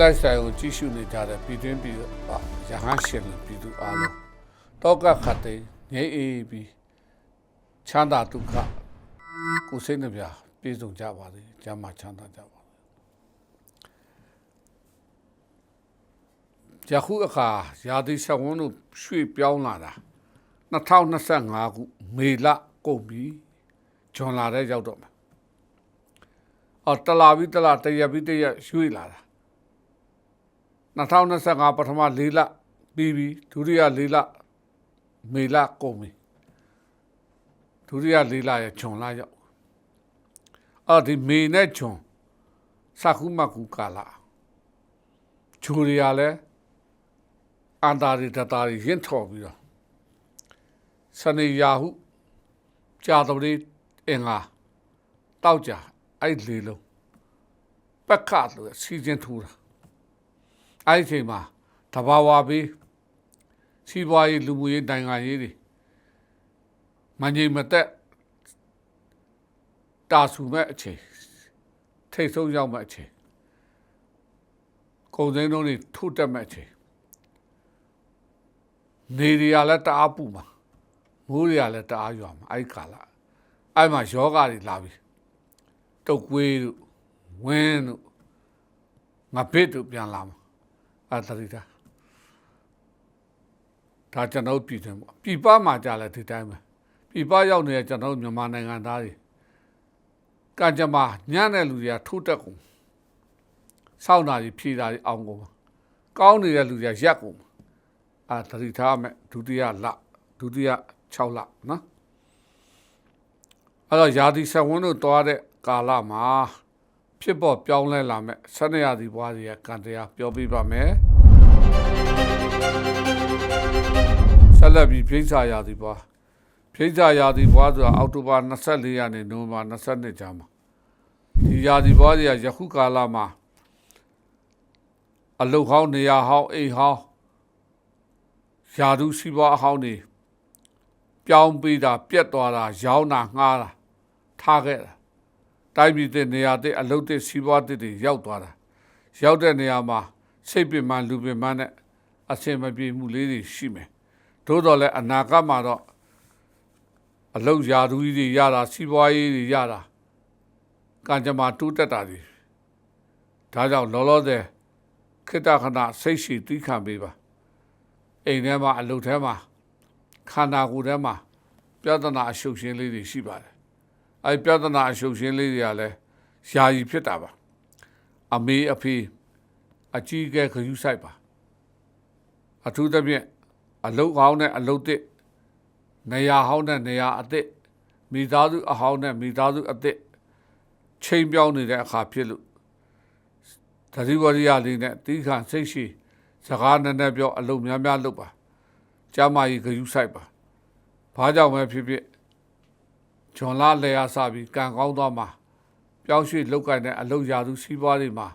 လိုက်ဆိုင်ကိုကြည့်ရှုနေကြတဲ့ပြည်တွင်းပြည်ပရဟန်းရှင်လူပြည်သူအားလုံးတောကခတ်သိမ်းငြိမ်းအေးပြီးချမ်းသာဒုက္ခကိုယ်စိတ်နှပြပြည့်စုံကြပါစေကျမ်းမာချမ်းသာကြပါစေယခုအခါရာသီဆက်ဝန်းတို့ရွှေ့ပြောင်းလာတာ2025ခုမေလကုန်ပြီဂျွန်လာတဲ့ရောက်တော့မယ်အော်တလာပြီးတလာတရက်ပြီးတရက်ရွှေ့လာတာ 2025ပထမ၄လပြီးပြီဒုတိယ၄လမေလကုန်ပြီဒုတိယ၄လရဲ့ဂျွန်လာရောက်အော်ဒီမေနဲ့ဂျွန်စခုမကူကာလာဂျူရီယာလည်းအန်တာရီတတာရီရင့်ထော်ပြီးတော့စနေယာဟုကြာတော်လေးအင်္ဂါတောက်ကြအဲ့လေလုံးပက်ခတ်လို့စီစဉ်ထူတာ အဲ့ဒီအချိန်မှာတဘာဝပြီးစီးပွားရေးလူမှုရေးနိုင်ငံရေးတွေမငြိမ်မသက်တာဆူမဲ့အချိန်ထိတ်ဆုံးရောက်မဲ့အချိန်ကုန်စည်နှုန်းတွေထုတ်တက်မဲ့အချိန်နေတွေကလည်းတအားပူမှာမိုးတွေကလည်းတအားရွာမှာအဲ့ဒီကာလအဲ့မှာယောဂတွေလာပြီတုတ်ကွေးတို့ဝင်းတို့ငါဘစ်တို့ပြန်လာမှာ အဲ့တတိတာဒါကျွန်တော်ပြည်တယ်ပေါ့ပြည်ပမှာကြာလဲဒီတိုင်းပဲပြည်ပရောက်နေတဲ့ကျွန်တော်မြန်မာနိုင်ငံသားတွေကကြမ္မာညံ့တဲ့လူတွေကထိုးတက်ကုန်စောင့်တာကြီးဖြေတာကြီးအောင်ကုန်ကောင်းနေတဲ့လူတွေကရက်ကုန်အာတတိထားမဲ့ဒုတိယလဒုတိယ6လနော်အဲ့တော့ယာတိဆက်ဝန်းတို့တွားတဲ့ကာလမှာ ဖြစ်ပေါ်ပြောင်းလဲလာမဲ့ဆန္ဒရာသီဘွားတွေကကံတရားပြောပြပါမယ်ဆက်လက်ပြီးဖိစာရာသီဘွားဖိစာရာသီဘွားဆိုတာအောက်တိုဘာ24ရက်နေ့နိုဝင်ဘာ22ကြာမှာဒီရာသီဘွားတွေကယခုကာလမှာအလုတ်ဟောင်းနေရာဟောင်းအိမ်ဟောင်းယာဒုစီဘွားအဟောင်းတွေပြောင်းပြီးတာပြက်သွားတာရောင်းတာငှားတာထားခဲ့တာ တိုင်းပြည်တဲ့နေရာတဲ့အလုတ်တဲ့စီးပွားတဲ့တွေရောက်သွားတာရောက်တဲ့နေရာမှာစိတ်ပင်ပန်းလူပင်ပန်းနဲ့အဆင်မပြေမှုလေးတွေရှိမယ်သို့တော်လည်းအနာဂတ်မှာတော့အလုတ်ရာထူးကြီးတွေရတာစီးပွားရေးတွေရတာကံကြမ္မာတိုးတက်တာတွေဒါကြောင့်လောလောဆယ်ခိတ္တခဏစိတ်ရှိတီးခံပေးပါအိမ်ထဲမှာအလုတ်ထဲမှာခန္ဓာကိုယ်ထဲမှာပြဿနာအရှုပ်ရှင်းလေးတွေရှိပါတယ် အဲပြဿနာအရှုပ်ရှင်းလေးတွေကလည်းယာယီဖြစ်တာပါအမေအဖေအကြီးအကဲခရူးဆိုင်ပါအထူးသဖြင့်အလုတ်ဟောင်းနဲ့အလုတ်တစ်နေရာဟောင်းနဲ့နေရာအသစ်မိသားစုအဟောင်းနဲ့မိသားစုအသစ်ချိန်ပြောင်းနေတဲ့အခါဖြစ်လို့သတိဝရိယလေးနဲ့တီးခါစိတ်ရှိစကားနဲ့နဲ့ပြောအလုံးများများလုပ်ပါကျမကြီးဂယူးဆိုင်ပါဘာကြောင့်ပဲဖြစ်ဖြစ် ဂျွန်လာလေယာစပြီးကံကောင်းသွားမှာပြောင်းရွှေ့လောက်ကင်တဲ့အလုပ်ရာသူစီးပွားတွေမှာ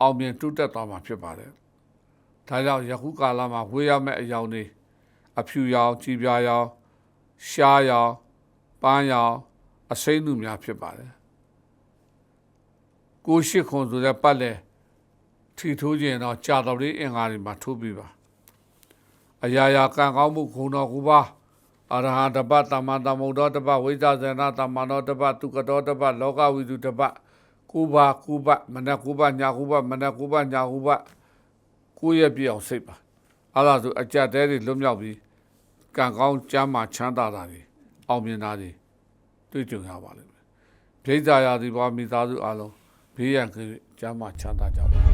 အောင်မြင်တိုးတက်သွားမှာဖြစ်ပါတယ်ဒါကြောင့်ယခုကာလမှာဝေးရမယ့်အယောင်တွေအဖြူရောင်ကြည်ပြာရောင်ရှားရောင်ပန်းရောင်အစိမ့်သူများဖြစ်ပါတယ်ကိုရှိခွန်ဆိုတဲ့ပတ်လေထီထိုးခြင်းတော့ကြာတော်လေးအင်္ဂါတွေမှာထိုးပြီးပါအရာရာကံကောင်းမှုခုံတော်ကူပါ အရဟံတပတမန်တမုဒ္ဒောတပဝိဇ္ဇဇေနတမန်တော်တပသူကတော်တပလောကဝိတုတပကုပါကုပမနကုပညာကုပမနကုပညာကုပကိုယ့်ရဲ့ပြည့်အောင်စိတ်ပါအဲ့ဒါဆိုအကြက်တဲတွေလွတ်မြောက်ပြီးကံကောင်းကျမ်းမာချမ်းသာတာတွေအောင်မြင်တာတွေတွေ့ကြုံရပါလိမ့်မယ်ဒိဋ္ဌာယာဒီဘာမိသားစုအလုံးဘေးရန်ကကျမ်းမာချမ်းသာကြပါ